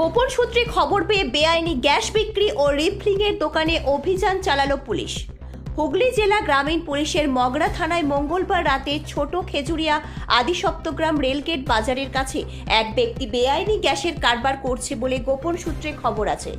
গোপন সূত্রে খবর পেয়ে বেআইনি গ্যাস বিক্রি ও রিফিলিংয়ের দোকানে অভিযান চালালো পুলিশ। হুগলি জেলা গ্রামীণ পুলিশের মগরা থানায় মঙ্গলবার রাতে ছোট খেজুরিয়া আদি সপ্তগ্রাম রেলগেট বাজারের কাছে এক ব্যক্তি বেআইনি গ্যাসের কারবার করছে বলে গোপন সূত্রে খবর আছে।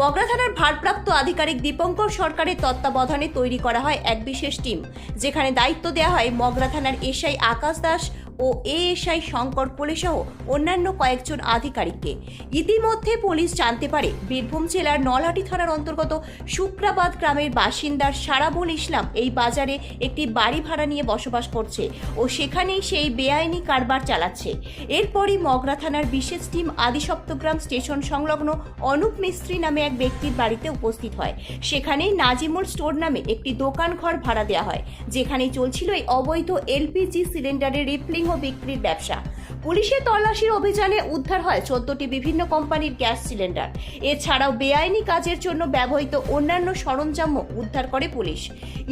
মগরা থানার ভারপ্রাপ্ত আধিকারিক দীপঙ্কর সরকারের তত্ত্বাবধানে তৈরি করা হয় এক বিশেষ টিম। যেখানে দায়িত্ব দেওয়া হয় মগরা থানার এসআই আকাশ দাস ও এএসআই শঙ্কর কোলে সহ অন্যান্য কয়েকজন আধিকারিককে। ইতিমধ্যে পুলিশ জানতে পারে বীরভূম জেলার নলহাটি থানার অন্তর্গত শুক্রাবাদ গ্রামের বাসিন্দার সারাবুল ইসলাম এই বাজারে একটি বাড়ি ভাড়া নিয়ে বসবাস করছে ও সেখানেই সেই বেআইনি কারবার চালাচ্ছে। এরপরই মগরা থানার বিশেষ টিম আদিসপ্তগ্রাম স্টেশন সংলগ্ন অনুপ মিস্ত্রি নামে এক ব্যক্তির বাড়িতে উপস্থিত হয়। সেখানেই নাজিমুল স্টোর নামে একটি দোকান ঘর ভাড়া দেওয়া হয়, যেখানে চলছিল এই অবৈধ এলপিজি সিলিন্ডারের রিফিলিং বিক্রির ব্যবসা। পুলিশের তল্লাশির অভিযানে উদ্ধার হয় চোদ্দটি বিভিন্ন কোম্পানির গ্যাস সিলিন্ডার। এছাড়াও বেআইনি কাজের জন্য ব্যবহৃত অন্যান্য সরঞ্জামও উদ্ধার করে পুলিশ।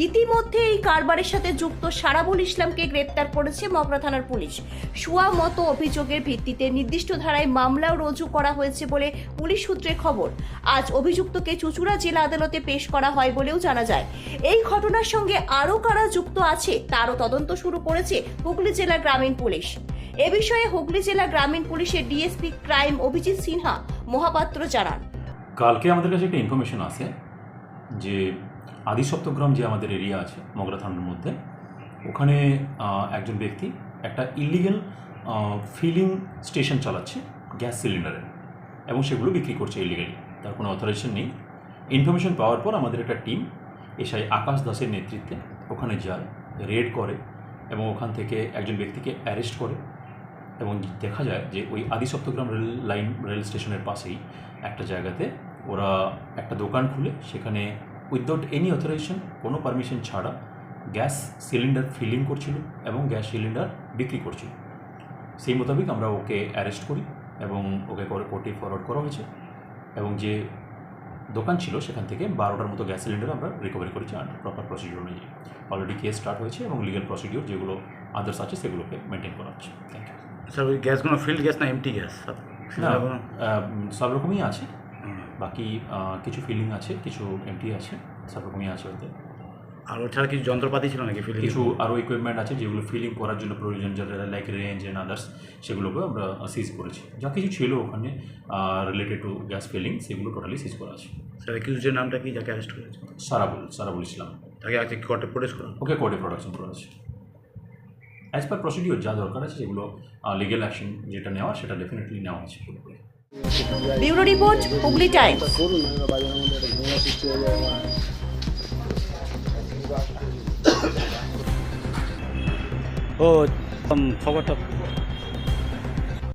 ইতিমধ্যে এই কারবারের সাথে যুক্ত সারাবুল ইসলামকে গ্রেপ্তার করেছে মগরা থানার পুলিশ। সুয়া মতো অভিযোগের ভিত্তিতে নির্দিষ্ট ধারায় মামলাও রুজু করা হয়েছে বলে পুলিশ সূত্রে খবর। আজ অভিযুক্তকে চুচুড়া জেলা আদালতে পেশ করা হয় বলেও জানা যায়। এই ঘটনার সঙ্গে আরও কারা যুক্ত আছে তারও তদন্ত শুরু করেছে হুগলি জেলা গ্রামীণ পুলিশ। এ বিষয়ে হুগলি জেলা গ্রামীণ পুলিশের ডিএসপি ক্রাইম অভিজিৎ সিনহা মহাপাত্র জানান। কালকে আমাদের কাছে একটা ইনফরমেশন আছে যে আদি সপ্তগ্রাম যে আমাদের এরিয়া আছে, মগরা থানার মধ্যে, ওখানে একজন ব্যক্তি একটা ইলিগেল ফিলিং স্টেশন চালাচ্ছে গ্যাস সিলিন্ডারের এবং সেগুলো বিক্রি করছে ইলিগালি তার কোনো অথরাইজেশন নেই। ইনফরমেশন পাওয়ার পর আমাদের একটা টিম এসআই আকাশ দাসের নেতৃত্বে ওখানে যায় রেড করে এবং ওখান থেকে একজন ব্যক্তিকে অ্যারেস্ট করে। এবং দেখা যায় যে ওই আদি সপ্তগ্রাম রেল লাইন রেল স্টেশনের পাশেই একটা জায়গাতে ওরা একটা দোকান খুলে, সেখানে উইদাউট এনি অথরাইজেশন কোনো পারমিশন ছাড়া গ্যাস সিলিন্ডার ফিলিং করছিল এবং গ্যাস সিলিন্ডার বিক্রি করছিল। সেই মোতাবেক আমরা ওকে অ্যারেস্ট করি এবং ওকে করে কোর্টে ফরওয়ার্ড করা হয়েছে এবং যে দোকান ছিল সেখান থেকে বারোটার মতো গ্যাস সিলিন্ডার আমরা রিকভারি করেছি আন্ডার প্রপার প্রসিডিউর অনুযায়ী। অলরেডি কেস স্টার্ট হয়েছে এবং লিগাল প্রসিডিউর যেগুলো আদার্স আছে সেগুলোকে মেনটেন করা হচ্ছে। থ্যাংক ইউ স্যার ওই গ্যাসগুলো ফিল্ড গ্যাস না এমটি গ্যাস না সব রকমই আছে। বাকি কিছু ফিলিং আছে কিছু এমটি আছে সব রকমই আছে ওতে। আর ওছাড়া কিছু যন্ত্রপাতি ছিল নাকি ফিল্ড কিছু আরও ইকুইপমেন্ট আছে যেগুলো ফিলিং করার জন্য প্রয়োজন যেটা লাইক রেঞ্জ অ্যান্ড আদার্স সেগুলোকে আমরা সিজ করেছি। যা কিছু ছিল ওখানে রিলেটেড টু গ্যাস ফিলিং সেগুলো টোটালি সিজ করা আছে। স্যার একিউজের নামটা কি যাকে অ্যারেস্ট করেছে? সারাবুল সারাবুল ইসলাম। তাকে আজকে কোর্টে প্রোটেস্ট করা? ওকে কোর্টে প্রোডাকশন করা আছে। অ্যাজ পার প্রসিডিওর যা দরকার আছে সেগুলো লিগেল অ্যাকশন যেটা নেওয়া সেটা ডেফিনেটলি নেওয়া আছে পুরোপুরি ব্যুরো রিপোর্ট হুগলি টাইমস। ও খবরটা